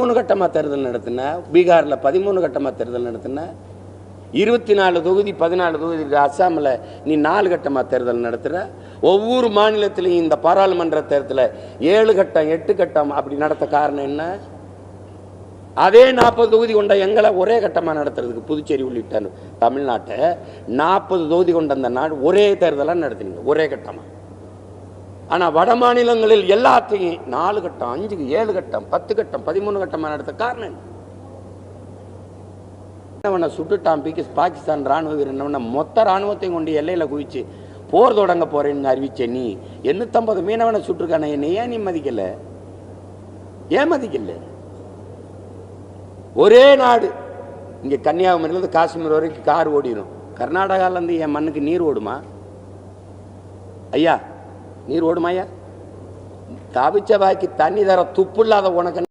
பதிமூணு கட்டமாக தேர்தல் நடத்தின பீகாரில் பதிமூணு கட்டமாக தேர்தல் நடத்தின இருபத்தி நாலு தொகுதி பதினாலு தொகுதி இருக்கு. அஸ்ஸாமில் நீ நாலு கட்டமாக தேர்தல் நடத்துகிற ஒவ்வொரு மாநிலத்திலையும் இந்த பாராளுமன்ற தேர்தலில் ஏழு கட்டம் எட்டு கட்டம் அப்படி நடத்த காரணம் என்ன அதே நாற்பது தொகுதி கொண்ட எங்களை ஒரே கட்டமாக நடத்துறதுக்கு புதுச்சேரி உள்ளிட்ட தமிழ்நாட்டை நாற்பது தொகுதி கொண்ட அந்த நாடு ஒரே தேர்தலாக நடத்தினீங்க ஒரே கட்டமாக ஆனால் வட மாநிலங்களில் எல்லாத்தையும் நாலு கட்டம் அஞ்சு ஏழு கட்டம் பத்து கட்டம் பதிமூணு கட்டமாக நடத்த காரணம் என்ன? அவனை சுட்டுட்டான் பிகி பாகிஸ்தான் ராணுவ வீரன் மொத்த ராணுவத்தையும் கொண்டு எல்லையில் குவிச்சு போர் தொடங்க போறேன்னு அறிவிச்ச நீ. எண்ணூத்தம்பது மீனவனை சுட்டிருக்கானே என்னை ஏன் நீ மதிக்கல? ஏன் மதிக்கல? ஒரே நாடு. இங்கே கன்னியாகுமரியிலேருந்து காஷ்மீர் வரைக்கும் கார் ஓடிடும் கர்நாடகாவிலேருந்து என் மண்ணுக்கு நீர் ஓடுமா? ஐயா நீர் ஓடுமாயா தவிச்ச தண்ணி தர துப்பு இல்லாத உனக்கு